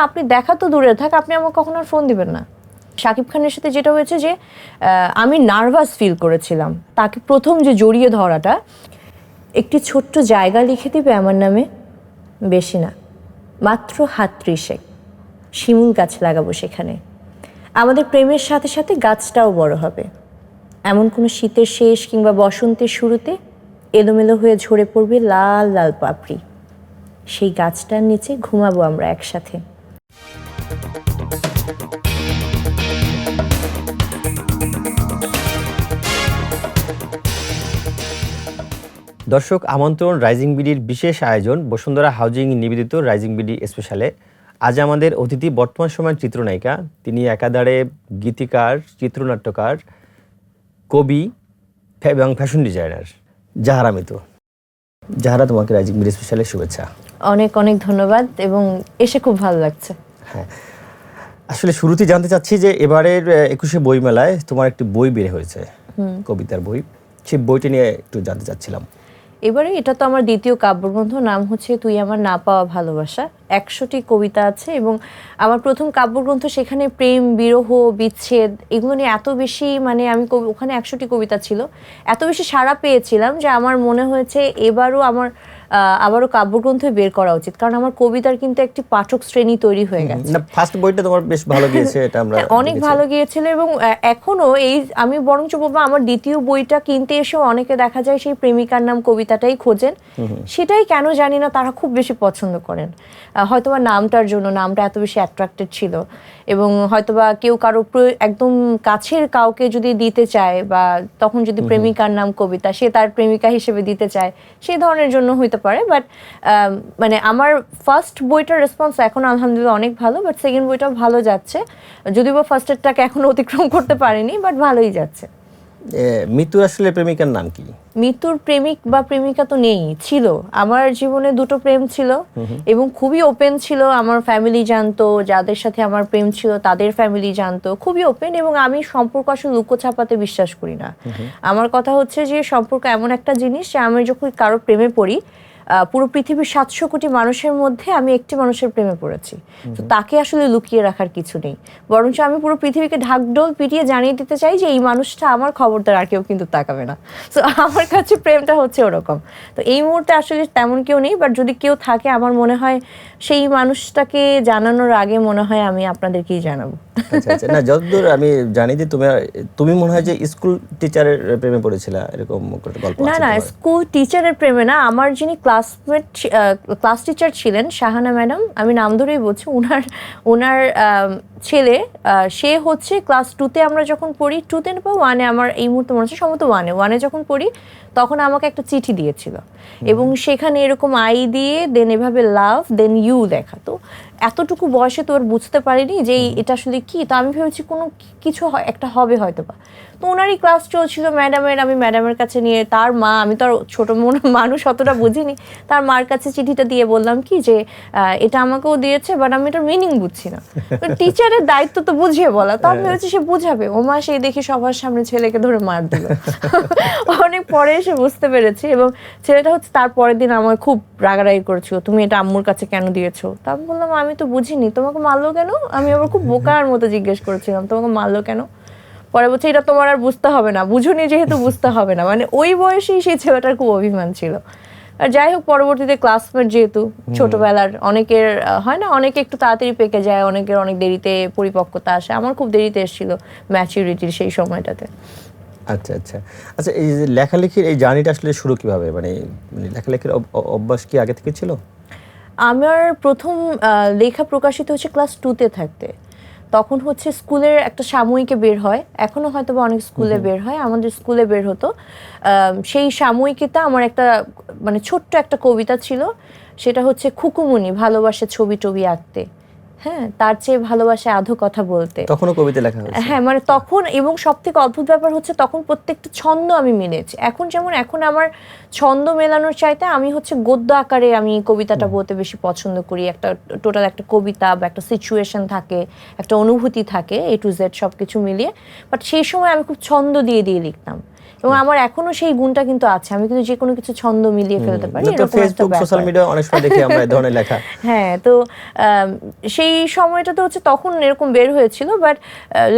আপনি দেখা তো দূরে, থাক, আপনি আমাকে কখনো আর ফোন দিবেন না। শাকিব খানের সাথে যেটা হয়েছে যে আমি নার্ভাস ফিল করেছিলাম। তাকে প্রথম যে জড়িয়ে ধরাটা, একটি ছোট্ট জায়গা লিখে দিবে আমার নামে? বেশি না, মাত্র হাত ত্রিশেক শিমুল গাছ লাগাবো সেখানে। আমাদের প্রেমের সাথে সাথে গাছটাও বড় হবে। এমন কোনো শীতের শেষ কিংবা বসন্তের শুরুতে এলোমেলো হয়ে ঝরে পড়বে লাল লাল পাপড়ি। সেই গাছটার নিচে ঘুমাবো আমরা একসাথে। দর্শক আমন্ত্রণ রাইজিং বিডির বিশেষ আয়োজন বসুন্ধরা হাউজিং নিবেদিত রাইজিং বিডি স্পেশালে। আজ আমাদের অতিথি বর্তমান সময়ের চিত্রনায়িকা। তিনি একাধারে গীতিকার চিত্রনাট্যকার কবি এবং ফ্যাশন ডিজাইনার জাহারা মিতু। জাহারা তোমাকে রাইজিং বিডি স্পেশালে শুভেচ্ছা। অনেক অনেক ধন্যবাদ এবং এসে খুব ভালো লাগছে। হ্যাঁ। আসলে শুরুতেই জানতে চাচ্ছি যে এবারের একুশে বইমেলায় তোমার একটি বই বের হয়েছে। কবিতার বই। সেই বইটি নিয়ে একটু জানতে চাচ্ছিলাম। এবারে এটা তো আমার দ্বিতীয় কাব্যগ্রন্থ, নাম হচ্ছে তুই আমার না পাওয়া ভালোবাসা। একশোটি কবিতা আছে এবং আমার প্রথম কাব্যগ্রন্থ সেখানে প্রেম, বিরহ, বিচ্ছেদ, এগুলো নিয়ে এত বেশি মানে আমি ওখানে একশোটি কবিতা ছিল। এত বেশি সাড়া পেয়েছিলাম যে আমার মনে হয়েছে এবারও আমার আবারও কাব্যগ্রন্থ বের করা উচিত। কারণ আমার কবিতার কিন্তু একটি পাঠক শ্রেণি তৈরি হয়ে গেছে। ফার্স্ট বইটা তোমার বেশ ভালো গিয়েছে এটা আমরা হ্যাঁ, অনেক ভালো গিয়েছিল এবং এখনও এই আমি বরঞ্চ বলব আমার দ্বিতীয় বইটা কিনতে এসেও অনেকে দেখা যায় সেই প্রেমিকার নাম কবিতাটাই খোঁজেন। সেটাই কেন জানি না তারা খুব বেশি পছন্দ করেন। আহ, হয়তোবা নামটার জন্য নামটা এত বেশি অ্যাট্রাক্টেড ছিল এবং হয়তোবা কেউ কারও একদম কাছের কাউকে যদি দিতে চায় বা তখন যদি প্রেমিকার নাম কবিতা সে তার প্রেমিকা হিসেবে দিতে চায় সেই ধরনের জন্য হইতে পারে বাট মানে আমার ফার্স্ট বইটার রেসপন্স এখন আলহামদুলিল্লাহ অনেক ভালো বাট সেকেন্ড বইটাও ভালো যাচ্ছে। যদিও বা ফার্স্টেরটাকে এখনও অতিক্রম করতে পারিনি বাট ভালোই যাচ্ছে। আসলে প্রেমিকার নাম কি? প্রেমিক বা প্রেমিকা তো নেই ছিল। আমার জীবনে দুটো প্রেম ছিল এবং খুবই ওপেন ছিল। আমার ফ্যামিলি জানতো যাদের সাথে আমার প্রেম ছিল তাদের ফ্যামিলি জানতো। খুবই ওপেন এবং আমি সম্পর্ক আসলে লুকোছাপাতে বিশ্বাস করি না। আমার কথা হচ্ছে যে সম্পর্ক এমন একটা জিনিস যে আমি যখন কারও প্রেমে পড়ি পুরো পৃথিবীর সাতশো কোটি মানুষের মধ্যে আমি একটি মানুষের প্রেমে পড়েছি। তো তাকে আসলে লুকিয়ে রাখার কিছু নেই। বরঞ্চ আমি পুরো পৃথিবীকে ঢাকঢোল পিটিয়ে জানিয়ে দিতে চাই যে এই মানুষটা আমার খবরদার আর কেউ কিন্তু তাকাবে না। তো আমার কাছে প্রেমটা হচ্ছে ওরকম। তো এই মুহূর্তে আসলে তেমন কেউ নেই বাট যদি কেউ থাকে আমার মনে হয় সেই মানুষটাকে জানানোর আগে মনে হয় আমি আপনাদেরকেই জানাব। আচ্ছা আচ্ছা। না যতদূর আমি জানি যে তুমি তুমি মনে হয় যে স্কুল টিচারের প্রেমে পড়েছিল এরকম গল্প না না স্কুল টিচারের প্রেমে না আমার যিনি ক্লাসমেট ক্লাস টিচার ছিলেন শাহানা ম্যাডাম আমি নাম ধরেই বলছি ওনার ওনার ছেলে সে হচ্ছে ক্লাস টুতে আমরা যখন পড়ি টুতে বা ওয়ানে আমার এই মুহূর্তে মনে হচ্ছে সম্ভবত ওয়ানে ওয়ানে যখন পড়ি তখন আমাকে একটা চিঠি দিয়েছিল। এবং সেখানে এরকম আই দিয়ে দেন এভাবে লাভ দেন ইউ লেখা। তো এতটুকু বয়সে তোর বুঝতে পারিনি যে এই- এটা আসলে কি। তো আমি ভেবেছি কোনো কিছু হয়- একটা হবে হয়তো বা তো ওনারই ক্লাস চলছিল ম্যাডামের আমি ম্যাডামের কাছে নিয়ে তার মা আমি তো আর ছোট মন মানুষ অতটা বুঝিনি। তার মার কাছে চিঠিটা দিয়ে বললাম কি যে এটা আমাকেও দিয়েছে বাট আমি এটার মিনিং বুঝছি না। টিচারের দায়িত্ব তো বুঝিয়ে বলা। তো আমি ভেবেছি সে বুঝাবে। ও মা সেই দেখি সবার সামনে ছেলেকে ধরে মার দিল। অনেক পরে এসে বুঝতে পেরেছি এবং ছেলেটা হচ্ছে তার পরের দিন আমায় খুব রাগারাগি করেছিল তুমি এটা আম্মুর কাছে কেন দিয়েছ? তা আমি বললাম আমি তো বুঝিনি। তোমাকে মারলো কেন? আমি আবার খুব বোকার মতো জিজ্ঞেস করেছিলাম তোমাকে মারলো কেন? পরে বলছে এটা তোমার আর বুঝতে হবে না। বুঝুনি যেহেতু বুঝতে হবে না। মানে ওই বয়সেই সেই ছেলেটার খুব অভিমান ছিল। আর যাই হোক পরবর্তীতে ক্লাসমেট যেহেতু ছোটবেলার অনেকের হয় না অনেকে একটু তাড়াতাড়ি পেকে যায় অনেকের অনেক দেরিতে পরিপক্কতা আসে। আমার খুব দেরিতে এসেছিল ম্যাচিউরিটির সেই সময়টাতে। আচ্ছা আচ্ছা। আচ্ছা এই যে লেখালেখির এই জার্নিটা আসলে শুরু কীভাবে? মানে মানে লেখালেখির অভ- অভ্যাস কি আগে থেকে ছিল? আমার প্রথম লেখা প্রকাশিত হচ্ছে ক্লাস টুতে থাকতে। তখন হচ্ছে স্কুলের একটা সাময়িকে বের হয়। এখনও হয়তো বা অনেক স্কুলে বের হয়। আমাদের স্কুলে বের হতো। সেই সাময়িকীতে আমার একটা মানে ছোট্ট একটা কবিতা ছিল। সেটা হচ্ছে খুকুমুনি ভালোবাসে ছবি টবি আঁকতে। হ্যাঁ তার চেয়ে ভালোবাসে আধো কথা বলতে। তখনও কবিতা লেখা হ্যাঁ মানে তখন এবং সব থেকে অদ্ভুত ব্যাপার হচ্ছে তখন প্রত্যেকটা ছন্দ আমি মিলেছি এখন যেমন এখন আমার ছন্দ মেলানোর চাইতে আমি হচ্ছে গদ্য আকারে আমি কবিতাটা বলতে বেশি পছন্দ করি। একটা টোটাল একটা কবিতা বা একটা সিচুয়েশন থাকে একটা অনুভূতি থাকে এ টু জেড সব কিছু মিলিয়ে। বাট সেই সময় আমি খুব ছন্দ দিয়ে দিয়ে লিখতাম। এবং আমার এখনও সেই গুণটা কিন্তু আছে। আমি কিন্তু যে কোনো কিছু ছন্দ মিলিয়ে ফেলতে পারি তো ফেসবুক সোশ্যাল মিডিয়া অনেক সময় দেখি আমরা এই ধরনের লেখা। হ্যাঁ তো সেই সময়টাতে হচ্ছে তখন এরকম বের হয়েছিল বাট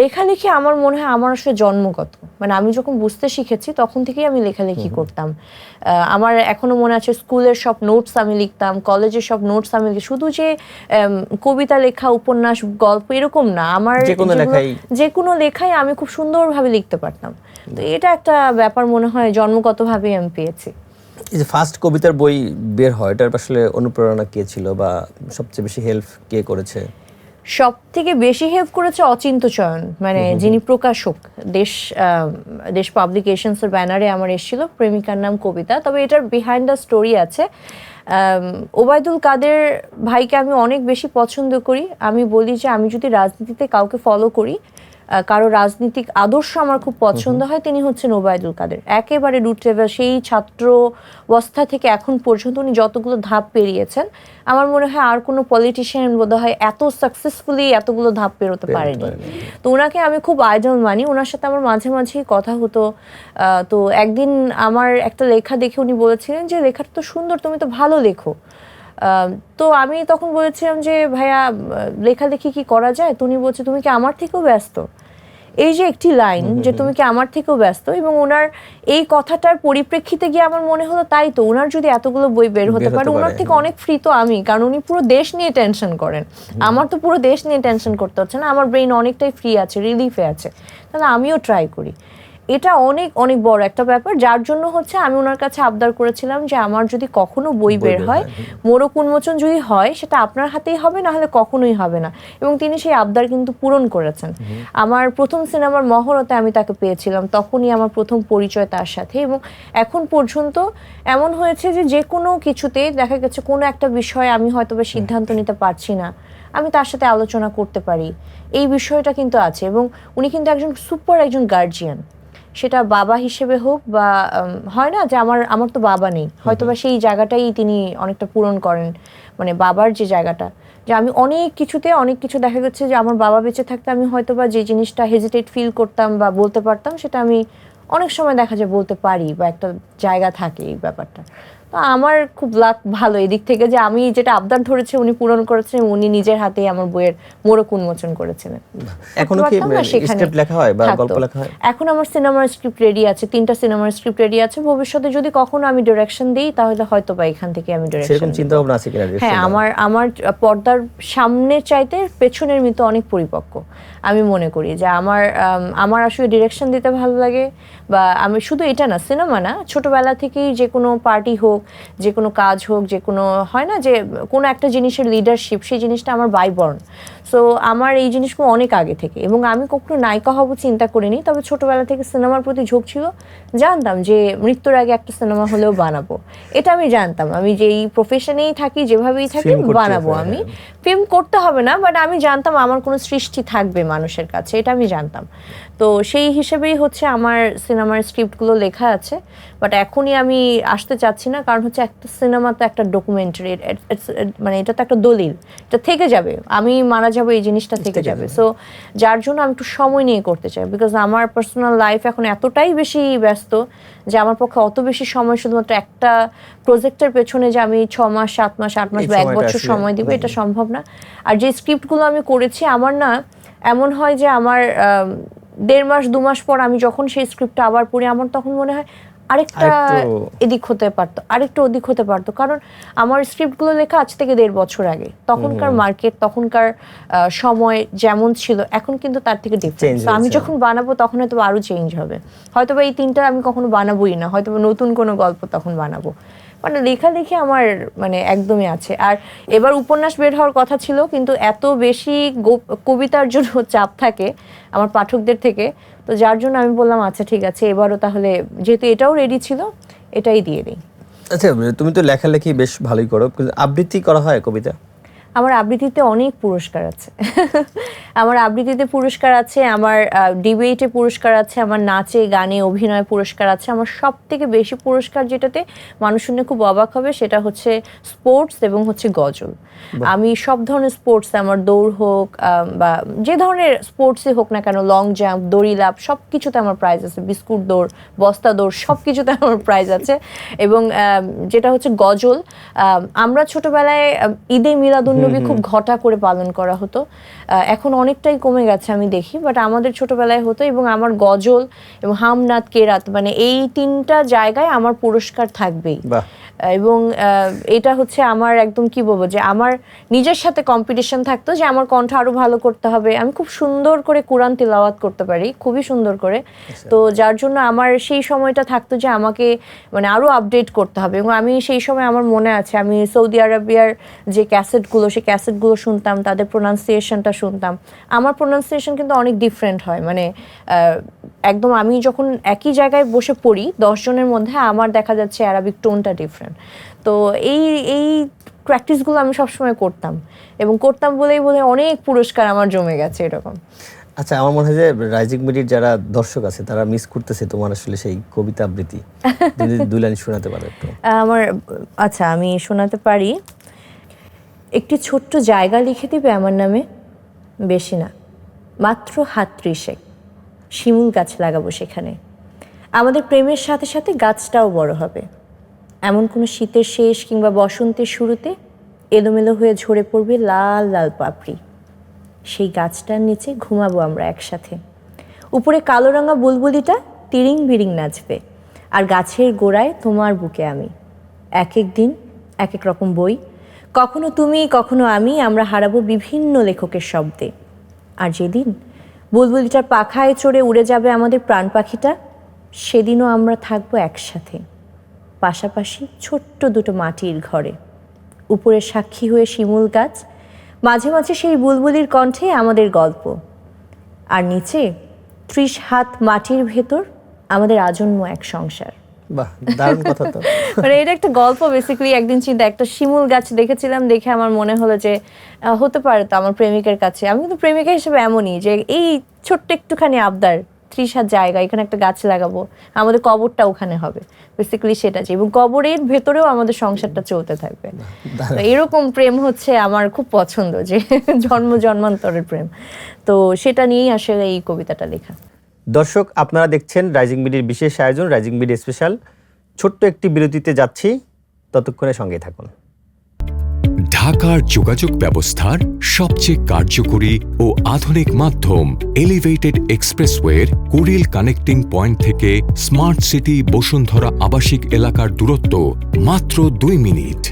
লেখালেখি আমার মনে হয় আমার আসলে জন্মগত। মানে আমি যখন বুঝতে শিখেছি তখন থেকেই আমি লেখালেখি করতাম। আহ, আমার এখনও মনে আছে স্কুলের সব নোটস আমি লিখতাম কলেজের সব নোটস আমি লিখি শুধু যে কবিতা লেখা উপন্যাস গল্প এরকম না। আমার যে কোনো লেখাই। আমি খুব সুন্দরভাবে লিখতে পারতাম। তো এটা একটা ব্যাপার মনে হয় জন্মগতভাবেই আমি পেয়েছি। এই যে ফার্স্ট কবিতার বই বের হয় এটার আসলে অনুপ্রেরণা কে ছিল বা সবচেয়ে বেশি হেল্প কে করেছে? সব থেকে বেশি হেল্প করেছে অচিন্ত চয়ন মানে যিনি প্রকাশক। দেশ দেশ পাবলিকেশনস এর ব্যানারে আমার এসেছিল প্রেমিকার নাম কবিতা। তবে এটার বিহাইন্ড দ্য স্টোরি আছে ওবায়দুল কাদের ভাইকে আমি অনেক বেশি পছন্দ করি। আমি বলি যে আমি যদি রাজনীতিতে কাউকে ফলো করি কারও রাজনৈতিক আদর্শ আমার খুব পছন্দ হয় তিনি হচ্ছেন ওবায়দুল কাদের। একেবারে রুট লেভেল সেই ছাত্র অবস্থা থেকে এখন পর্যন্ত উনি যতগুলো ধাপ পেরিয়েছেন আমার মনে হয় আর কোনো পলিটিশিয়ান বোধ হয় এত সাকসেসফুলি এতগুলো ধাপ পেরোতে পারেনি। তো ওনাকে আমি খুব আইডল মানি। ওনার সাথে আমার মাঝে মাঝেই কথা হতো। তো একদিন আমার একটা লেখা দেখে উনি বলেছিলেন যে লেখাটা তো সুন্দর তুমি তো ভালো লেখো। তো আমি তখন বলেছিলাম যে ভাইয়া লেখালেখি কি করা যায়? তো উনি বলছে তুমি কি আমার থেকেও ব্যস্ত? এই যে একটি লাইন যে তুমি কি আমার থেকেও ব্যস্ত? এবং ওনার এই কথাটার পরিপ্রেক্ষিতে গিয়ে আমার মনে হলো তাই তো ওনার যদি এতগুলো বই বের হতে পারে ওনার থেকে অনেক ফ্রি তো আমি কারণ উনি পুরো দেশ নিয়ে টেনশন করেন। আমার তো পুরো দেশ নিয়ে টেনশন করতে হচ্ছে না আমার ব্রেইন অনেকটাই ফ্রি আছে রিলিফে আছে। তাহলে আমিও ট্রাই করি। এটা অনেক অনেক বড় একটা ব্যাপার। যার জন্য হচ্ছে আমি ওনার কাছে আবদার করেছিলাম যে আমার যদি কখনো বই বের হয় মোরক উন্মোচন যদি হয় সেটা আপনার হাতেই হবে না হলে কখনোই হবে না। এবং তিনি সেই আবদার কিন্তু পূরণ করেছেন। আমার প্রথম সিনেমার মহরতে আমি তাকে পেয়েছিলাম তখনই আমার প্রথম পরিচয় তার সাথে। এবং এখন পর্যন্ত এমন হয়েছে যে যে কোনো কিছুতে দেখা গেছে কোনো একটা বিষয়ে আমি হয়তো বা সিদ্ধান্ত নিতে পারছি না। আমি তার সাথে আলোচনা করতে পারি। এই বিষয়টা কিন্তু আছে। এবং উনি কিন্তু একজন সুপার একজন গার্জিয়ান সেটা বাবা হিসেবে হোক বা হয় না যে আমার আমার তো বাবা নেই। হয়তো বা সেই জায়গাটাই তিনি অনেকটা পূরণ করেন মানে বাবার যে জায়গাটা। যে আমি অনেক কিছুতে অনেক কিছু দেখা যাচ্ছে যে আমার বাবা বেঁচে থাকতে আমি হয়তো বা যে জিনিসটা হেজিটেট ফিল করতাম বা বলতে পারতাম সেটা আমি অনেক সময় দেখা যায় বলতে পারি বা একটা জায়গা থাকে এই ব্যাপারটা। তো আমার খুব লাক ভালো এদিক থেকে যে আমি যেটা আবদার ধরেছি উনি পূরণ করেছেন উনি নিজের হাতেই আমার বইয়ের মোড়ক উন্মোচন করেছিলেন এখনও কি স্ক্রিপ্ট লেখা হয় বা গল্প লেখা হয়? এখন আমার সিনেমার স্ক্রিপ্ট রেডি আছে তিনটা সিনেমার স্ক্রিপ্ট রেডি আছে। ভবিষ্যতে যদি কখনো আমি ডিরেকশন দিই তাহলে হয়তো বা এখান থেকে আমি সেরকম চিন্তা ভাবনা আছে কিনা হ্যাঁ আমার আমার পর্দার সামনে চাইতে পেছনের মতো অনেক পরিপক্ক। আমি মনে করি যে আমার আমার আসলে ডিরেকশন দিতে ভালো লাগে বা আমি শুধু এটা না সিনেমা না ছোটবেলা থেকেই যে কোনো পার্টি হোক যে কোনো কাজ হোক যে কোনো হয় না যে কোনো একটা জিনিসের লিডারশিপ সেই জিনিসটা আমার বাইবর্ন সো আমার এই জিনিসগুলো অনেক আগে থেকে এবং আমি কখনো নায়িকা হব চিন্তা করিনি তবে ছোটবেলা থেকে সিনেমার প্রতি ঝোঁক ছিল। জানতাম যে মৃত্যুর আগে একটা সিনেমা হলেও বানাবো। এটা আমি জানতাম। আমি যেই প্রফেশনেই থাকি যেভাবেই থাকি বানাবো আমি। হ্যাঁ। ফিল্ম করতে হবে না বাট আমি জানতাম আমার কোনো সৃষ্টি থাকবে মানুষের কাছে এটা আমি জানতাম। তো সেই হিসেবেই হচ্ছে আমার সিনেমার স্ক্রিপ্টগুলো লেখা আছে বাট এখনই আমি আসতে চাচ্ছি না কারণ হচ্ছে একটা সিনেমা তো একটা ডকুমেন্টারি মানে এটা তো একটা দলিল এটা থেকে যাবে আমি মারা যাব এই জিনিসটা থেকে যাবে। সো যার জন্য আমি একটু সময় নিয়ে করতে চাই বিকজ আমার পার্সোনাল লাইফ এখন এতটাই বেশি ব্যস্ত যে আমার পক্ষে অত বেশি সময় শুধুমাত্র একটা প্রজেক্টের পেছনে যে আমি ছ মাস সাত মাস আট মাস বা এক বছর সময় দিব এটা সম্ভব না। আর যে স্ক্রিপ্টগুলো আমি করেছি আমার না এমন হয় যে আমার আম, দেড় মাস দু মাস পর আমি যখন সেই স্ক্রিপ্টটা আবার পড়ি আমার তখন মনে হয় আরেকটা এদিক হতে পারতো আরেকটু ওদিক হতে পারতো। কারণ আমার স্ক্রিপ্টগুলো লেখা আজ থেকে দেড় বছর আগে। তখনকার মার্কেট তখনকার সময় যেমন ছিল এখন কিন্তু তার থেকে ডিফারেন্স আমি যখন বানাবো তখন হয়তো আরও চেঞ্জ হবে। হয়তো বা এই তিনটা আমি কখনো বানাবোই না হয়তো নতুন কোনো গল্প তখন বানাবো। মানে লেখালেখি আমার মানে একদমই আছে। আর এবার উপন্যাস বের হওয়ার কথা ছিল, কিন্তু এত বেশি কবিতার জন্য চাপ থাকে আমার পাঠকদের থেকে, তো যার জন্য আমি বললাম আচ্ছা ঠিক আছে, এবারও তাহলে যেহেতু এটাও রেডি ছিল, এটাই দিয়ে দিই। আচ্ছা তুমি তো লেখালেখি বেশ ভালোই করো, কিন্তু আবৃত্তি করা হয় কবিতা? আমার আবৃত্তিতে অনেক পুরস্কার আছে। আমার আবৃত্তিতে পুরস্কার আছে আমার ডিবেটে পুরস্কার আছে আমার নাচে গানে অভিনয় পুরস্কার আছে। আমার সব থেকে বেশি পুরস্কার যেটাতে মানুষ শুনে খুব অবাক হবে সেটা হচ্ছে স্পোর্টস এবং হচ্ছে গজল। আমি সব ধরনের স্পোর্টস আমার দৌড় হোক বা যে ধরনের স্পোর্টসই হোক না কেন লং জাম্প দড়ি লাভ সব কিছুতে আমার প্রাইজ আছে। বিস্কুট দৌড় বস্তা দৌড় সব কিছুতে আমার প্রাইজ আছে। এবং যেটা হচ্ছে গজল আমরা ছোটবেলায় ঈদে ঈদে মিলাদুন্নবী খুব ঘটা করে পালন করা হতো। আহ, এখন অনেকটাই কমে গেছে আমি দেখি বাট আমাদের ছোটবেলায় হতো এবং আমার গজল এবং হামনাথ কেরাত মানে এই তিনটা জায়গায় আমার পুরস্কার থাকবেই। এবং এটা হচ্ছে আমার একদম কি বলব যে আমার নিজের সাথে কম্পিটিশন থাকতো যে আমার কণ্ঠ আরও ভালো করতে হবে। আমি খুব সুন্দর করে কোরআন তিলাওয়াত করতে পারি খুবই সুন্দর করে। তো যার জন্য আমার সেই সময়টা থাকতো যে আমাকে মানে আরও আপডেট করতে হবে এবং আমি সেই সময় আমার মনে আছে আমি সৌদি আরবিয়ার যে ক্যাসেটগুলো সেই ক্যাসেটগুলো শুনতাম তাদের প্রোনাউন্সিয়েশনটা শুনতাম। আমার প্রোনাউন্সিয়েশন কিন্তু অনেক ডিফারেন্ট হয়। মানে একদম আমি যখন একই জায়গায় বসে পড়ি দশজনের মধ্যে আমার দেখা যাচ্ছে অ্যারাবিক টোনটা ডিফারেন্ট তো এই এই প্র্যাকটিসগুলো আমি সবসময় করতাম। এবং করতাম বলেই বোধ অনেক পুরস্কার আমার জমে গেছে এরকম। আচ্ছা আমার মনে হয় যে রাইজিং মিডির যারা দর্শক আছে তারা মিস করতেছে তোমার আসলে সেই কবিতা আবৃত্তি। যদি দুই লাইন শোনাতে পারো একটু। আমার আচ্ছা আমি শোনাতে পারি। একটি ছোট্ট জায়গা লিখে দিবে আমার নামে? বেশি না। মাত্র হাত ত্রিশেক শিমুল গাছ লাগাবো সেখানে। আমাদের প্রেমের সাথে সাথে গাছটাও বড় হবে। এমন কোনো শীতের শেষ কিংবা বসন্তের শুরুতে এলোমেলো হয়ে ঝরে পড়বে লাল লাল পাপড়ি। সেই গাছটার নিচে ঘুমাবো আমরা একসাথে। উপরে কালো রঙা বুলবুলিটা তিরিং বিরিং নাচবে, আর গাছের গোড়ায় তোমার বুকে আমি। এক এক দিন, এক এক রকম বই। কখনো তুমি, কখনো আমি, আমরা হারাবো বিভিন্ন লেখকের শব্দে। আর যেদিন বুলবুলিটার পাখায় চড়ে উড়ে যাবে আমাদের প্রাণ পাখিটা, সেদিনও আমরা থাকব একসাথে। পাশাপাশি ছোট্ট দুটো মাটির ঘরে। উপরে সাক্ষী হয়ে শিমুল গাছ মাঝে মাঝে সেই বুলবুলির কণ্ঠে আমাদের গল্প। আর নিচে ত্রিশ হাত মাটির ভেতর আমাদের আজন্ম এক সংসার। মানে এটা একটা গল্প বেসিক্যালি একদিন চিন্তা একটা শিমুল গাছ দেখেছিলাম দেখে আমার মনে হলো যে হতে পারে তো আমার প্রেমিকের কাছে। আমি কিন্তু প্রেমিকা হিসেবে এমনই যে এই ছোট্ট একটুখানি আবদার ত্রিশ হাত জায়গা এখানে একটা গাছ লাগাবো আমাদের কবরটা ওখানে হবে বেসিক্যালি সেটা যে এবং কবরের ভেতরেও আমাদের সংসারটা চলতে থাকবে। তো এরকম প্রেম হচ্ছে আমার খুব পছন্দ যে জন্ম জন্মান্তরের প্রেম। তো সেটা নিয়েই আসলে এই কবিতাটা লেখা। দর্শক আপনারা দেখছেন রাইজিং বিডির বিশেষ আয়োজন রাইজিং বিডি স্পেশাল ছোট্ট একটি বিরতিতে যাচ্ছি ততক্ষণে সঙ্গে থাকুন। ঢাকার যোগাযোগ ব্যবস্থার সবচেয়ে কার্যকরী ও আধুনিক মাধ্যম এলিভেটেড এক্সপ্রেসওয়ের কুড়িল কানেক্টিং পয়েন্ট থেকে স্মার্ট সিটি বসুন্ধরা আবাসিক এলাকার দূরত্ব মাত্র দুই মিনিট।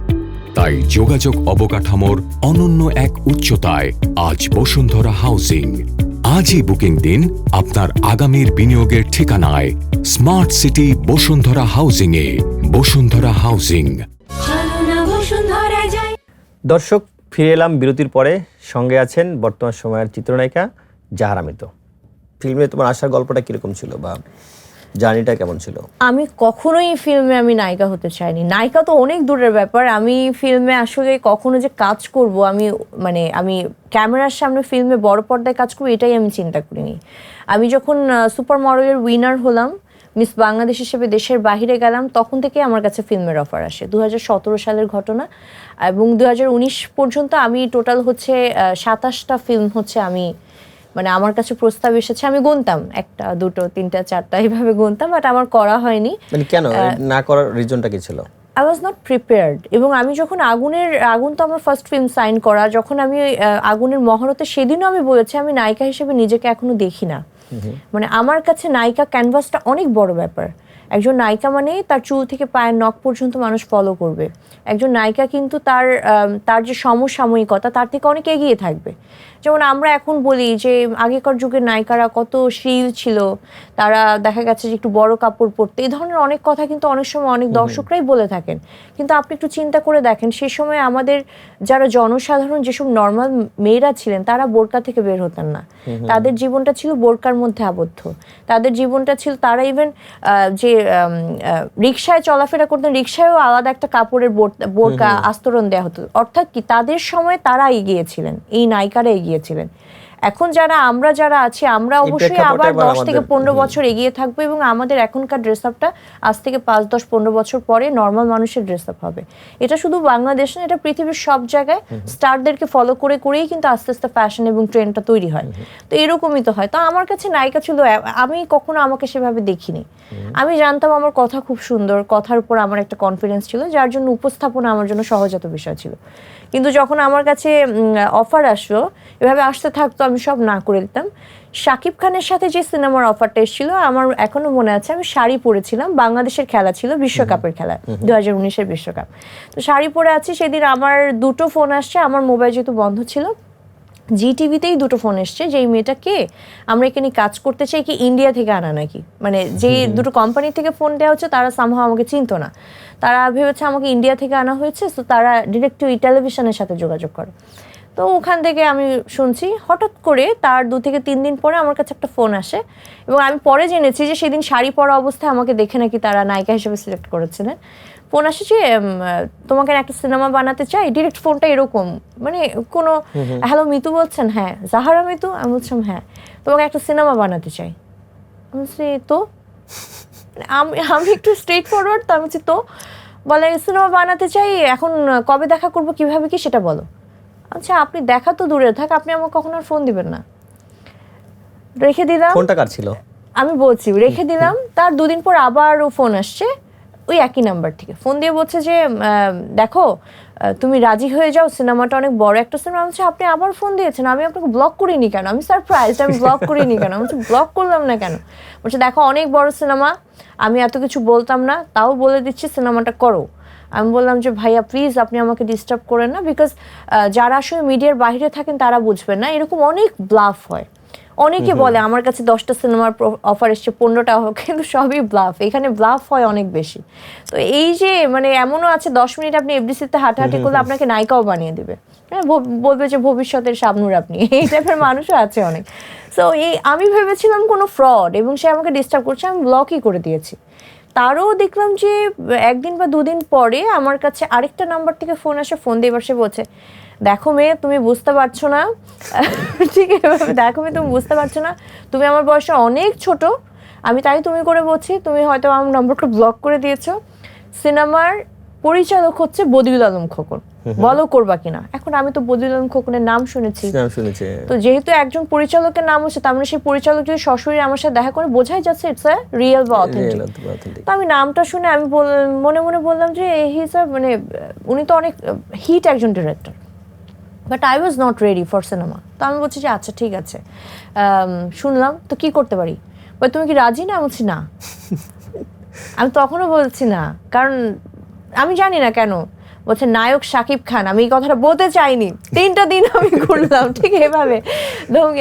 তাই যোগাযোগ অবকাঠামোর অনন্য এক উচ্চতায় আজ বসুন্ধরা হাউজিং আজই বুকিং দিন আপনার আগামীর বিনিয়োগের ঠিকানায়। স্মার্ট সিটি বসুন্ধরা হাউজিংয়ে বসুন্ধরা হাউজিং দর্শক, ফিরে এলাম বিরতির পরে। সঙ্গে আছেন বর্তমান সময়ের চিত্রনায়িকা জাহার আমিত ফিল্মে তোমার আসার গল্পটা কীরকম ছিল বা জার্নিটা কেমন ছিল? আমি কখনোই ফিল্মে আমি নায়িকা হতে চাইনি। নায়িকা তো অনেক দূরের ব্যাপার। আমি ফিল্মে আসলে কখনো যে কাজ করব, আমি মানে আমি ক্যামেরার সামনে ফিল্মে বড় পর্দায় কাজ করব, এটাই আমি চিন্তা করিনি। আমি যখন সুপার মডেলের উইনার হলাম মিস বাংলাদেশ হিসেবে দেশের বাইরে গেলাম তখন থেকে আমার কাছে ফিল্মের অফার আসে। দু হাজার সতেরো সালের ঘটনা এবং দু হাজার উনিশ পর্যন্ত আমি টোটাল হচ্ছে সাতাশটা ফিল্ম হচ্ছে আমি মানে আমার কাছে প্রস্তাব এসেছে। আমি গুনতাম একটা দুটো তিনটা চারটা এইভাবে গুনতাম বাট আমার করা হয়নি। মানে কেন? না করার রিজনটা কি ছিল? আই ওয়াজ নট প্রিপেয়ার্ড এবং আমি যখন আগুনের আগুন তো আমার ফার্স্ট ফিল্ম সাইন করা যখন আমি আগুনের মহরতে সেদিনও আমি বলেছি আমি নায়িকা হিসেবে নিজেকে এখনও দেখি না। মানে আমার কাছে নায়িকা ক্যানভাসটা অনেক বড় ব্যাপার। একজন নায়িকা মানে তার চুল থেকে পায়ের নখ পর্যন্ত মানুষ ফলো করবে। একজন নায়িকা কিন্তু তার তার যে সমসাময়িকতা তার থেকে অনেক এগিয়ে থাকবে। যেমন আমরা এখন বলি যে আগেকার যুগের নায়িকারা কত শ্লীল ছিল তারা দেখা গেছে যে একটু বড় কাপড় পরতে এই ধরনের অনেক কথা কিন্তু অনেক সময় অনেক দর্শকরাই বলে থাকেন। কিন্তু আপনি একটু চিন্তা করে দেখেন সে সময় আমাদের যারা জনসাধারণ যেসব নর্মাল মেয়েরা ছিলেন তারা বোরকা থেকে বের হতেন না। তাদের জীবনটা ছিল বোরকার মধ্যে আবদ্ধ। তাদের জীবনটা ছিল তারা ইভেন যে রিক্সায় চলাফেরা করতেন রিক্সায়ও আলাদা একটা কাপড়ের বোর- বোরকা আস্তরণ দেওয়া হতো। অর্থাৎ কি তাদের সময় তারা এগিয়েছিলেন এই নায়িকারা এগিয়েছিলেন এখন যারা আমরা যারা আছি আমরা অবশ্যই আবার দশ থেকে পনেরো বছর এগিয়ে থাকব এবং আমাদের এখনকার ড্রেস আপটা আজ থেকে পাঁচ দশ পনেরো বছর পরে নর্মাল মানুষের ড্রেস আপ হবে। এটা শুধু বাংলাদেশ না এটা পৃথিবীর সব জায়গায় স্টারদেরকে ফলো করে করেই কিন্তু আস্তে আস্তে ফ্যাশন এবং ট্রেন্ডটা তৈরি হয়। তো এরকমই তো হয়। তো আমার কাছে নায়িকা ছিল আমি কখনো আমাকে সেভাবে দেখিনি। আমি জানতাম আমার কথা খুব সুন্দর কথার উপর আমার একটা কনফিডেন্স ছিল যার জন্য উপস্থাপনা আমার জন্য সহজাত বিষয় ছিল। কিন্তু যখন আমার কাছে অফার আসলো এভাবে আসতে থাকতো আমি সব না করে দিতাম। শাকিব খানের সাথে যে সিনেমার অফারটা এসেছিল আমার এখনও মনে আছে আমি শাড়ি পরেছিলাম বাংলাদেশের খেলা ছিল বিশ্বকাপের খেলা দু হাজার উনিশের বিশ্বকাপ। তো শাড়ি পরে আছি সেদিন আমার দুটো ফোন আসছে আমার মোবাইল যেহেতু বন্ধ ছিল জি টিভিতেই দুটো ফোন এসছে যে এই মেয়েটা কে আমরা এখানে কাজ করতে চাই কি ইন্ডিয়া থেকে আনা নাকি? মানে যে দুটো কোম্পানি থেকে ফোন দেওয়া হচ্ছে তারা সামহাও আমাকে চিনতো না। তারা ভেবেছে আমাকে ইন্ডিয়া থেকে আনা হয়েছে তো তারা ডিরেক্ট ওই টেলিভিশনের সাথে যোগাযোগ করে। তো ওখান থেকে আমি শুনছি হঠাৎ করে তার দু থেকে তিন দিন পরে আমার কাছে একটা ফোন আসে এবং আমি পরে জেনেছি যে সেদিন শাড়ি পরা অবস্থায় আমাকে দেখে নাকি তারা নায়িকা হিসেবে সিলেক্ট করেছিলেন। ফোন আসে যে তোমাকে একটা সিনেমা বানাতে চাই ডিরেক্ট ফোনটা এরকম। মানে কোনো হ্যালো মিতু বলছেন হ্যাঁ জাহারা মিতু আমি বলছিলাম হ্যাঁ তোমাকে একটা সিনেমা বানাতে চাই। আমি বলছি তো? আমি আমি একটু স্ট্রেট ফরওয়ার্ড তো আমি বলছি তো? বলে সিনেমা বানাতে চাই এখন কবে দেখা করব কীভাবে কি সেটা বলো। আচ্ছা আপনি দেখা তো দূরে থাক আপনি আমাকে কখনো আর ফোন দিবেন না। রেখে দিলাম। ফোনটা কার ছিল? আমি বলছি রেখে দিলাম। তার দুদিন পর আবার ও ফোন আসছে। ওই একই নাম্বার থেকে। ফোন দিয়ে বলছে যে দেখো তুমি রাজি হয়ে যাও সিনেমাটা অনেক বড় একটা সিনেমা বলছি, আপনি আবার ফোন দিয়েছেন? আমি আপনাকে ব্লক করিনি কেন? আমি সারপ্রাইজ আমি ব্লক করিনি কেন? আমি ব্লক করলাম না কেন? বলছে দেখো অনেক বড় সিনেমা আমি এত কিছু বলতাম না তাও বলে দিচ্ছি সিনেমাটা করো। আমি বললাম যে ভাইয়া প্লিজ আপনি আমাকে ডিস্টার্ব করেন না বিকজ যারা আসলে মিডিয়ার বাইরে থাকেন তারা বুঝবেন না। এরকম অনেক ব্লাফ হয়। অনেকে বলে আমার কাছে দশটা সিনেমার অফার এসছে পনেরোটা হোক। কিন্তু সবই ব্লাফ এখানে ব্লাফ হয় অনেক বেশি। তো এই যে মানে এমনও আছে দশ মিনিট আপনি এফডিসিতে হাঁটাহাঁটি করলে আপনাকে নায়িকাও বানিয়ে দেবে। হ্যাঁ, বলবে যে ভবিষ্যতের শাবনুর আপনি। এই টাইপের মানুষও আছে অনেক। সো এই আমি ভেবেছিলাম কোনো ফ্রড এবং সে আমাকে ডিস্টার্ব করছে আমি ব্লকই করে দিয়েছি। তারও দেখলাম যে একদিন বা দুদিন পরে আমার কাছে আরেকটা নাম্বার থেকে ফোন আসে ফোন দিয়ে এবার সে বলছে দেখো মেয়ে তুমি বুঝতে পারছ না। ঠিক আছে দেখো মেয়ে তুমি বুঝতে পারছ না। তুমি আমার বয়সে অনেক ছোট। আমি তাই তুমি করে বলছি তুমি হয়তো আমার নম্বরটা ব্লক করে দিয়েছ। সিনেমার পরিচালক হচ্ছে বদিউল আলম খোকন। বলো করবা কিনা? এখন আমি তো বদিউল আলম খোকনের নাম শুনেছি। তো যেহেতু একজন পরিচালকের নাম হচ্ছে তার মানে সেই পরিচালক যদি সশরীরে আমার সাথে দেখা করে বোঝাই যাচ্ছে ইটস আ রিয়েল বা অথেন্টিক তো আমি নামটা শুনে আমি মনে মনে বললাম যে হিজ মানে উনি তো অনেক হিট একজন director but I was not ready for cinema. তো আমি বলছি যে আচ্ছা ঠিক আছে। শুনলাম তো কি করতে পারি? বা তুমি কি রাজি? না বলছি না। আমি তখনও বলছি না। কারণ আমি জানি না কেন। বলছে নায়ক শাকিব খান। আমি এই কথাটা বলতে চাইনি। তিনটা দিন আমি ঘুরলাম ঠিক এভাবে।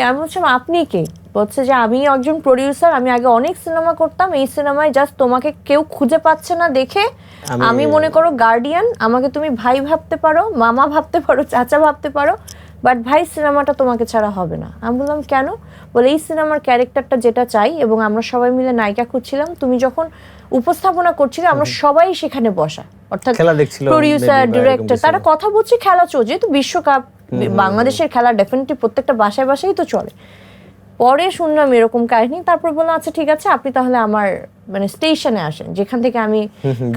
আমি বলছিলাম আপনি কে? বলছে যে আমি একজন প্রডিউসার আমি আগে অনেক সিনেমা করতাম। এই সিনেমায় জাস্ট তোমাকে কেউ খুঁজে পাচ্ছে না দেখে। আমি- মনে করো গার্ডিয়ান আমাকে তুমি ভাই ভাবতে পারো মামা ভাবতে পারো চাচা ভাবতে পারো বাট ভাই সিনেমাটা তোমাকে ছাড়া হবে না। আমি বললাম কেন? বলে এই সিনেমার ক্যারেক্টারটা যেটা চাই এবং আমরা সবাই মিলে নায়িকা খুঁজছিলাম তুমি যখন উপস্থাপনা করছিলে আমরা সবাই সেখানে বসা। অর্থাৎ প্রডিউসার ডিরেক্টর তারা কথা বলছে খেলা চলছে যেহেতু বিশ্বকাপ বাংলাদেশের খেলা ডেফিনেটলি প্রত্যেকটা বাসায় বাসায় তো চলে। পরে শুনলাম এরকম কাহিনী তারপর বললাম আচ্ছা ঠিক আছে আপনি তাহলে আমার মানে স্টেশনে আসেন। যেখান থেকে আমি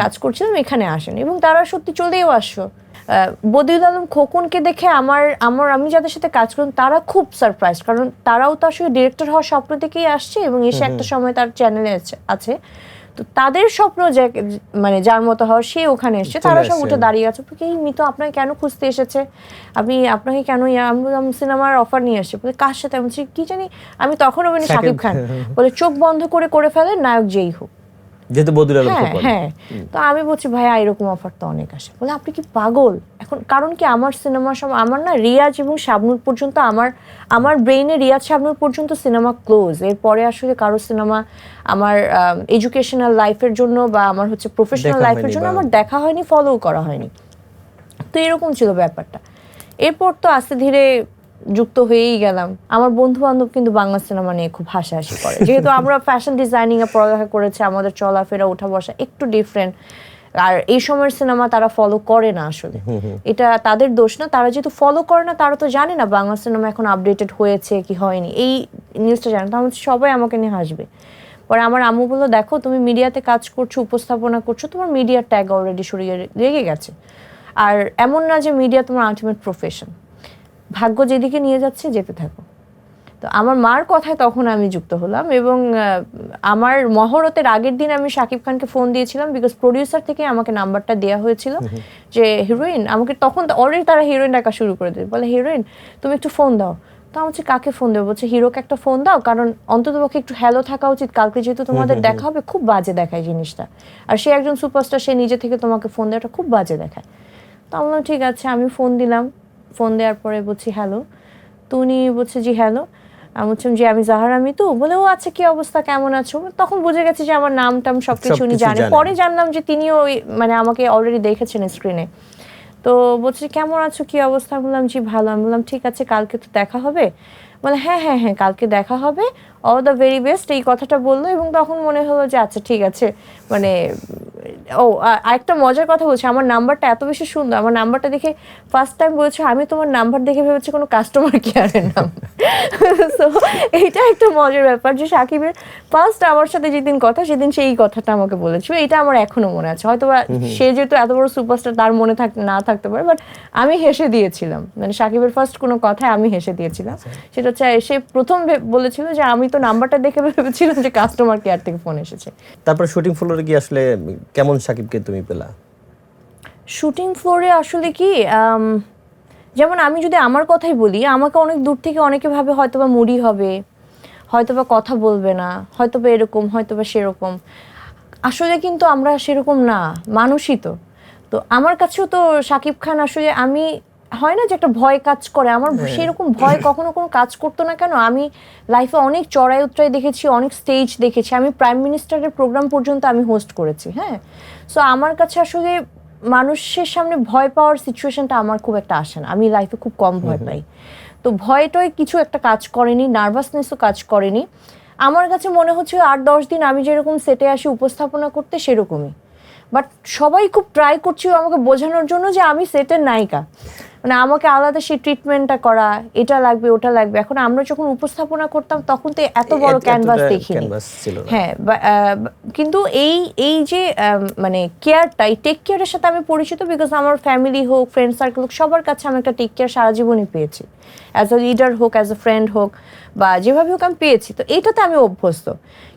কাজ করছিলাম এখানে আসেন। এবং তারা সত্যি চলেও আসছো। বদিউল আলম খোকনকে দেখে আমার আমার আমি যাদের সাথে কাজ করুন তারা খুব সারপ্রাইজ কারণ তারাও তো আসলে ডিরেক্টর হওয়ার স্বপ্ন থেকেই আসছে এবং এসে একটা সময় তার চ্যানেলে আছে। তো তাদের স্বপ্ন যে মানে যার মতো হওয়ার সে ওখানে এসছে। তারা সব উঠে দাঁড়িয়ে আছে। এই মিতো আপনাকে কেন খুঁজতে এসেছে? আপনি আপনাকে কেন আমি সিনেমার অফার নিয়ে আসছে? বলে কার সাথে? আমি কি জানি? আমি তখন মানে শাকিব খান। বলে চোখ বন্ধ করে করে ফেলে নায়ক যেই হোক। যেহেতু বদুল আলম হ্যাঁ হ্যাঁ। তো আমি বলছি ভাইয়া এরকম অফার তো অনেক আসে। বলে আপনি কি পাগল? এখন কারণ কি আমার সিনেমার সময় আমার না রিয়াজ এবং শাবনুর পর্যন্ত আমার আমার ব্রেইনে রিয়াজ শাবনুর পর্যন্ত সিনেমা ক্লোজ এরপরে আসলে কারও সিনেমা আমার এডুকেশনাল লাইফের জন্য বা আমার হচ্ছে প্রফেশনাল লাইফের জন্য আমার দেখা হয়নি ফলো করা হয়নি। তো এরকম ছিল ব্যাপারটা। এরপর তো আস্তে ধীরে যুক্ত হয়েই গেলাম। আমার বন্ধু বান্ধব কিন্তু বাংলা সিনেমা নিয়ে খুব হাসাহাসি করে। যেহেতু আমরা ফ্যাশন ডিজাইনিং এ পড়ালেখা করেছি আমাদের চলাফেরা ওঠা বসা একটু ডিফারেন্ট আর এই সময়ের সিনেমা তারা ফলো করে না আসলে। এটা তাদের দোষ না তারা যেহেতু ফলো করে না তারা তো জানে না বাংলা সিনেমা এখন আপডেটেড হয়েছে কি হয়নি। এই নিউজটা জানে তো সবাই আমাকে নিয়ে হাসবে। পরে আমার আম্মু বলল দেখো তুমি মিডিয়াতে কাজ করছ উপস্থাপনা করছ তোমার মিডিয়ার ট্যাগ অলরেডি সরিয়ে লেগে গেছে। আর এমন না যে মিডিয়া তোমার আলটিমেট প্রফেশন ভাগ্য যেদিকে নিয়ে যাচ্ছে যেতে থাকো। তো আমার মার কথায় তখন আমি যুক্ত হলাম এবং আমার মহরতের আগের দিন আমি শাকিব খানকে ফোন দিয়েছিলাম বিকজ প্রডিউসার থেকে আমাকে নাম্বারটা দেওয়া হয়েছিল যে হিরোইন আমাকে তখন অলরেডি তারা হিরোইন ডাকা শুরু করে দেবে বলে হিরোইন তুমি একটু ফোন দাও। তো আমি হচ্ছে কাকে ফোন দেবো? বলছে হিরোকে একটা ফোন দাও কারণ অন্তত পক্ষে একটু হ্যালো থাকা উচিত। কালকে যেহেতু তোমাদের দেখা হবে খুব বাজে দেখায় জিনিসটা। আর সে একজন সুপারস্টার সে নিজে থেকে তোমাকে ফোন দেওয়াটা খুব বাজে দেখায়। তো আমি ঠিক আছে। আমি ফোন দিলাম। ফোন দেওয়ার পরে বলছি হ্যালো। তো উনি বলছে জি হ্যালো। আমি বলছিলাম যে আমি জাহারা মিতু বলে ও আচ্ছা কি অবস্থা? কেমন আছো? তখন বুঝে গেছে যে আমার নাম টাম সবকিছু উনি সবকিছু জানে। জানে। পরে জানলাম যে তিনিও ওই মানে আমাকে অলরেডি দেখেছেন স্ক্রিনে তো বলছে কেমন আছো? কি অবস্থা? বললাম জি ভালো। আমি বললাম ঠিক আছে কালকে তো দেখা হবে? বলে হ্যাঁ হ্যাঁ হ্যাঁ কালকে দেখা হবে। অল দ্য ভেরি বেস্ট এই কথাটা বলল এবং তখন মনে হলো যে আচ্ছা ঠিক আছে। মানে ও আরেকটা মজার কথা বলছি আমার নাম্বারটা এত বেশি সুন্দর আমার নাম্বারটা দেখে ফার্স্ট টাইম বলেছে আমি তোমার নাম্বার দেখে ভেবেছি কোনো কাস্টমার কেয়ারের নাম। সো এইটা একটা মজার ব্যাপার যে সাকিবের ফার্স্ট আমার সাথে যেদিন কথা সেদিন সেই কথাটা আমাকে বলেছিল এটা আমার এখনও মনে আছে। হয়তো বা সে যেহেতু এত বড় সুপারস্টার তার মনে থাক না থাকতে পারে বাট আমি হেসে দিয়েছিলাম। মানে সাকিবের ফার্স্ট কোনো কথায় আমি হেসে দিয়েছিলাম। সেটা হচ্ছে সে প্রথম বলেছিল যে আমি তো নাম্বারটা দেখে ভেবেছিলাম যে কাস্টমার কেয়ার থেকে ফোন এসেছে। তারপর শুটিং ফ্লোরে কি আসলে কেমন সাকিবকে তুমি পেলা? শুটিং ফ্লোরে আসলে কি যেমন আমি যদি আমার কথাই বলি, আমাকে অনেক দূর থেকে অনেকে ভাবে হয়তো বা মুড়ি হবে হয়তো বা কথা বলবে না হয়তো বা এরকম হয়তো বা সেরকম। আসলে কিন্তু আমরা সেরকম না, মানুষই তো। তো আমার কাছেও তো সাকিব খান আসলে আমি হয় না যে একটা ভয় কাজ করে? আমার সেরকম ভয় কখনো কোনো কাজ করতো না কেন? আমি লাইফে অনেক চড়াই উতরাই দেখেছি অনেক স্টেজ দেখেছি। আমি প্রাইম মিনিস্টারের প্রোগ্রাম পর্যন্ত আমি হোস্ট করেছি হ্যাঁ? সো আমার কাছে আসলে মানুষের সামনে ভয় পাওয়ার সিচুয়েশনটা আমার খুব একটা আসে না। আমি লাইফে খুব কম ভয় পাই। তো ভয়টাই কিছু একটা কাজ করেনি নার্ভাসনেসও কাজ করেনি। আমার কাছে মনে হচ্ছে আট দশ দিন আমি যেরকম সেটে আসি উপস্থাপনা করতে সেরকমই। বাট সবাই খুব ট্রাই করছিল আমাকে বোঝানোর জন্য যে আমি সেটের নায়িকা। মানে আমাকে আলাদা সেই ট্রিটমেন্টটা করা এটা লাগবে ওটা লাগবে। এখন আমরা যখন উপস্থাপনা করতাম তখন তো এত বড় ক্যানভাস দেখি দেখিনি। হ্যাঁ কিন্তু এই এই যে মানে কেয়ারটা এই টেক কেয়ারের সাথে আমি পরিচিত বিকজ আমার ফ্যামিলি হোক ফ্রেন্ড সার্কেল হোক সবার কাছে আমি একটা টেক কেয়ার সারা জীবনই পেয়েছি। অ্যাজ আ লিডার হোক অ্যাজ আ ফ্রেন্ড হোক। বা যেভাবে হোক আমি পেয়েছি তো এইটাতে আমি অভ্যস্ত।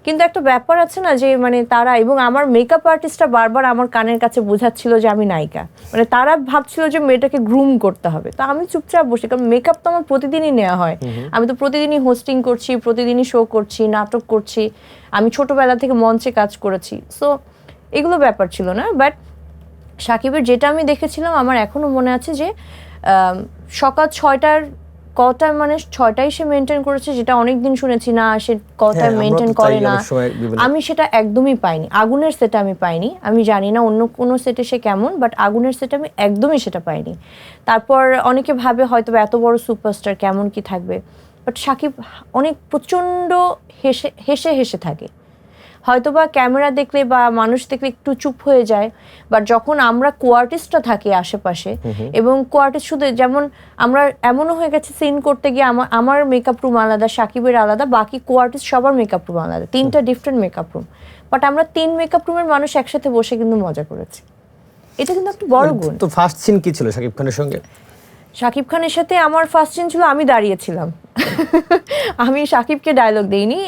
কিন্তু একটা ব্যাপার আছে না যে মানে তারা এবং আমার মেকআপ আর্টিস্টরা বারবার আমার কানের কাছে বোঝাচ্ছিল যে আমি নায়িকা। মানে তারা ভাবছিল যে মেয়েটাকে গ্রুম করতে হবে। তো আমি চুপচাপ বসে কারণ মেকআপ তো আমার প্রতিদিনই নেওয়া হয়। আমি তো প্রতিদিনই হোস্টিং করছি প্রতিদিনই শো করছি নাটক করছি। আমি ছোটবেলা থেকে মঞ্চে কাজ করেছি। সো এগুলো ব্যাপার ছিল না। বাট সাকিবের যেটা আমি দেখেছিলাম আমার এখনও মনে আছে যে সকাল ছয়টার কটা মানে ছয়টায় সে মেনটেন করেছে যেটা অনেক দিন শুনেছি না সে কটা হ্যাঁ, মেনটেন করে না। আমি সেটা একদমই পাইনি। আগুনের সেট আমি পাইনি। আমি জানি না অন্য কোনো সেটে সে কেমন বাট আগুনের সেট আমি একদমই সেটা পাইনি। তারপর অনেকে ভাবে হয়তো এত বড় সুপারস্টার কেমন কি থাকবে? বাট সাকিব অনেক প্রচণ্ড হেসে হেসে হেসে থাকে। হয়তোবা ক্যামেরা দেখলে বা মানুষ দেখলে একটু চুপ হয়ে যায় বাট যখন আমরা কোয়ার্টিস্টরা থাকি আশেপাশে এবং কোয়ার্টিস্ট শুধু যেমন আমরা এমনও হয়ে গেছে সিন করতে গিয়ে আমার আমার মেকআপ রুম আলাদা সাকিবের আলাদা বাকি কোয়ার্টিস্ট সবার মেকআপ রুম আলাদা তিনটা ডিফারেন্ট মেকআপ রুম বাট আমরা তিন মেকআপ রুমের মানুষ একসাথে বসে কিন্তু মজা করেছি। এটা কিন্তু একটা বড় গুণ। তো ফার্স্ট সিন কি ছিল সাকিব খানের সঙ্গে? শাকিব খানের সাথে আমার ফার্স্ট সিন ছিল আমি দাঁড়িয়েছিলাম। আমি শাকিবকে ডায়লগ দেইনি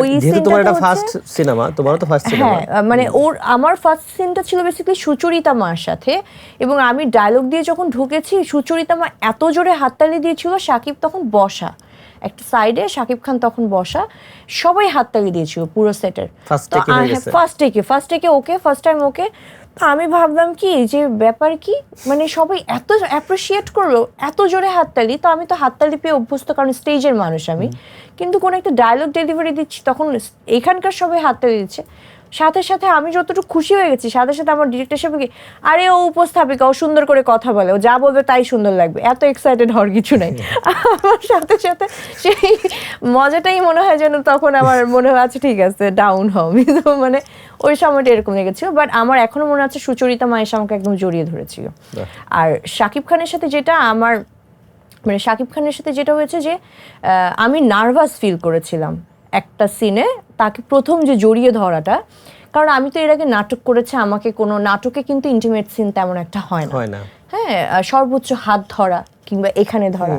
ওই তোমার সিনটা ফার্স্ট সিনেমা তোমারও তো ফার্স্ট সিনেমা হ্যাঁ মানে ওর আমার ফার্স্ট সিনটা ছিল বেসিক্যালি সুচরিতা মার সাথে এবং আমি ডায়লগ দিয়ে যখন ঢুকেছি সুচরিতা মা এত জোরে হাততালি দিয়েছিল সাকিব তখন বসা। একটা সাইডে সাকিব খান তখন বসা সবাই হাততালি দিয়েছিল পুরো সেটের ফার্স্ট টেকে ওকে ফার্স্ট টাইম ওকে তো আমি ভাবলাম কি যে ব্যাপার কি মানে সবাই এত অ্যাপ্রিসিয়েট করল এত জোরে হাততালি তো আমি তো হাততালি পেয়ে অভ্যস্ত কারণ স্টেজের মানুষ আমি। কিন্তু কোনো একটা ডায়লগ ডেলিভারি দিচ্ছি তখন এখানকার সবাই হাততালি দিচ্ছে। সাথে সাথে আমি যতটুকু খুশি হয়ে গেছি সাথে সাথে আমার ডিরেক্টর সাহেব কি আরে ও উপস্থাপিকা ও সুন্দর করে কথা বলে ও যা বলবে তাই সুন্দর লাগবে। এত এক্সাইটেড হওয়ার কিছু নাই। আমার সাথে সাথে সেই মজাটাই মনে হয় যেন তখন আমার মনে হয় আচ্ছা ঠিক আছে ডাউন হও। তো মানে ওই সময়টা এরকম লেগেছিল। বাট আমার এখনও মনে আছে সুচরিতা মা এসে আমাকে একদম জড়িয়ে ধরেছিল। আর শাকিব খানের সাথে যেটা আমার মানে শাকিব খানের সাথে যেটা হয়েছে যে আমি নার্ভাস ফিল করেছিলাম। একটা সিনে তাকে প্রথম যে জড়িয়ে ধরাটা কারণ আমি তো এর আগে নাটক করেছি আমাকে কোনো নাটকে কিন্তু ইন্টিমেট সিন তেমন একটা হয় না। হ্যাঁ সর্বোচ্চ হাত ধরা কিংবা এখানে ধরা।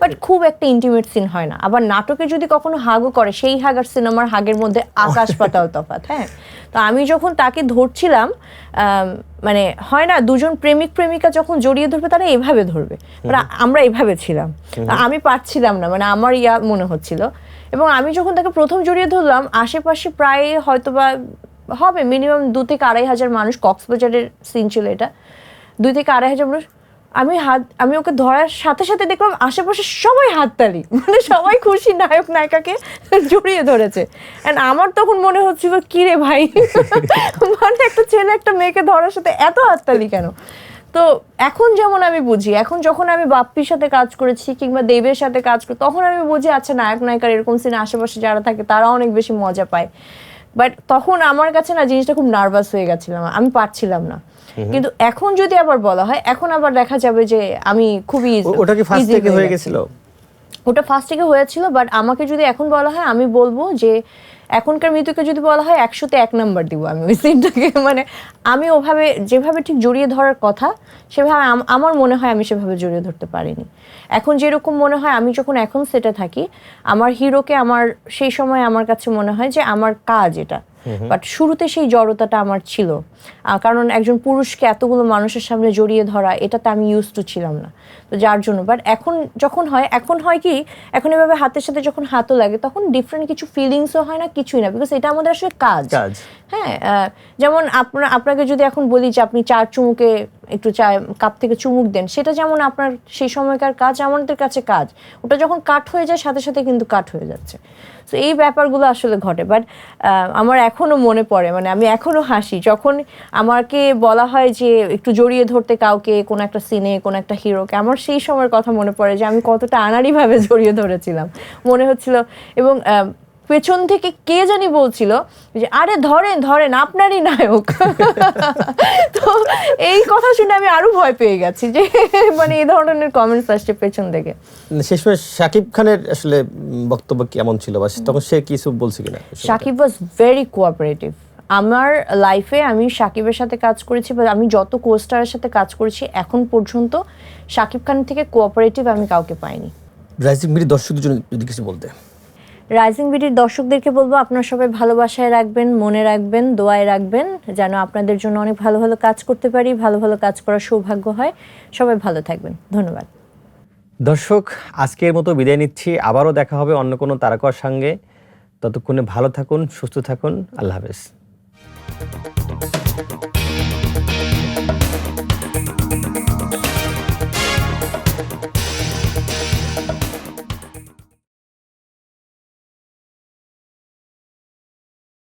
বাট খুব একটা ইন্টিমেট সিন হয় না। আবার নাটকে যদি কখনো হাগও করে সেই হাগ আর সিনেমার হাগের মধ্যে আকাশ পাতাল তফাৎ হ্যাঁ। তো আমি যখন তাকে ধরছিলাম মানে হয় না দুজন প্রেমিক প্রেমিকা যখন জড়িয়ে ধরবে তারা এভাবে ধরবে। আমরা এভাবে ছিলাম। আমি পারছিলাম না মানে আমার ইয়া মনে হচ্ছিল। এবং আমি যখন তাকে প্রথম জড়িয়ে ধরলাম, আশেপাশে প্রায় হয়তো বা হবে মিনিমাম দু থেকে আড়াই হাজার মানুষ, কক্সবাজারের সিন ছিল এটা দুই থেকে আড়াই হাজার মানুষ। আমি হাত, আমি ওকে ধরার সাথে সাথে দেখলাম আশেপাশে সবাই হাততালি মানে সবাই খুশি নায়ক, নায়িকাকে জড়িয়ে ধরেছে। অ্যান্ড আমার তখন মনে হচ্ছিল কি রে ভাই? মানে একটা ছেলে, একটা মেয়েকে ধরার সাথে এত হাততালি কেন? তো এখন যেমন আমি বুঝি এখন যখন আমি বাপ্পির সাথে কাজ করেছি কিংবা দেবের সাথে কাজ করি তখন আমি বুঝি আচ্ছা নায়ক নায়িকার এরকম সিনে আশেপাশে যারা থাকে তারা অনেক বেশি মজা পায়। বাট তখন আমার কাছে না জিনিসটা খুব নার্ভাস হয়ে গেছিলাম আমি পারছিলাম না। কিন্তু এখন যদি আবার বলা হয় এখন আবার দেখা যাবে যে আমি খুবই ওটা কি ফার্স্ট থেকে হয়ে গেছি। গেছিল? ওটা ফার্স্ট থেকে হয়েছিল বাট আমাকে যদি এখন বলা হয় আমি বলব যে এখনকার মৃত্যুকে যদি বলা হয়, একশোতে এক নাম্বার দিব আমি ওই সিনটাকে। মানে আমি ওভাবে, যেভাবে ঠিক জড়িয়ে ধরার কথা, সেভাবে আমার মনে হয় আমি সেভাবে জড়িয়ে ধরতে পারিনি। এখন যেরকম মনে হয়, আমি যখন এখন সেটা থাকি, আমার হিরোকে আমার, সেই সময় আমার কাছে মনে হয় যে আমার কাজ এটা। বাট শুরুতে সেই জড়তাটা আমার ছিল। কারণ একজন পুরুষকে এতগুলো মানুষের সামনে জড়িয়ে ধরা এটাতে আমি ইউজ টু ছিলাম না। তো যার জন্য। বাট এখন যখন হয় এখন হয় কি এখন এভাবে হাতের সাথে যখন হাতও লাগে তখন ডিফারেন্ট কিছু ফিলিংসও হয় না কিছুই না। বিকজ এটা আমাদের আসলে কাজ। কাজ। হ্যাঁ যেমন আপনার, আপনাকে যদি এখন বলি যে আপনি চার চুমুকে একটু চা কাপ থেকে চুমুক দেন, সেটা যেমন আপনার সেই সময়কার কাজ, আমাদের কাছে কাজ। ওটা যখন কাট হয়ে যায়, সাথে সাথে কিন্তু কাট হয়ে যাচ্ছে। তো এই ব্যাপারগুলো আসলে ঘটে। বাট আমার এখনও মনে পড়ে মানে আমি এখনও হাসি। যখন আমাকে বলা হয় যে একটু জড়িয়ে ধরতে কাউকে, কোনো একটা সিনে কোনো একটা হিরোকে আমার সেই সময়ের কথা মনে পড়ে যে আমি কতটা আনাড়িভাবে জড়িয়ে ধরেছিলাম। মনে হচ্ছিল এবং পেছন থেকে কে জানি বলছিল যে আরে ধরেন ধরেন আপনারই নায়ক। তো এই কথা শুনে আমি আরও ভয় পেয়ে গেছি যে মানে এই ধরনের কমেন্টস আসছে পেছন থেকে। শেষ সময় শাকিব খানের আসলে বক্তব্য কেমন ছিল বা তখন সে কিছু বলছে কিনা? সাকিব ওয়াজ ভেরি কোঅপারেটিভ আমার লাইফে আমি সাকিবের সাথে কাজ করেছি বা আমি যত কোস্টারের সাথে কাজ করেছি এখন পর্যন্ত সাকিব খান থেকে কোঅপারেটিভ আমি কাউকে পাইনি। রাইজিং মিডির দর্শকদের জন্য যদি কিছু বলতে। রাইজিং বিডির দর্শকদেরকে বলব, আপনার সবাই ভালোবাসায় রাখবেন, মনে রাখবেন, দোয়ায় রাখবেন, যেন আপনাদের জন্য অনেক ভালো ভালো কাজ করতে পারি, ভালো ভালো কাজ করার সৌভাগ্য হয়। সবাই ভালো থাকবেন। ধন্যবাদ। দর্শক, আজকের মতো বিদায় নিচ্ছি। আবারও দেখা হবে অন্য কোনো তারকার সঙ্গে। ততক্ষণে ভালো থাকুন, সুস্থ থাকুন। আল্লাহ হাফেজ।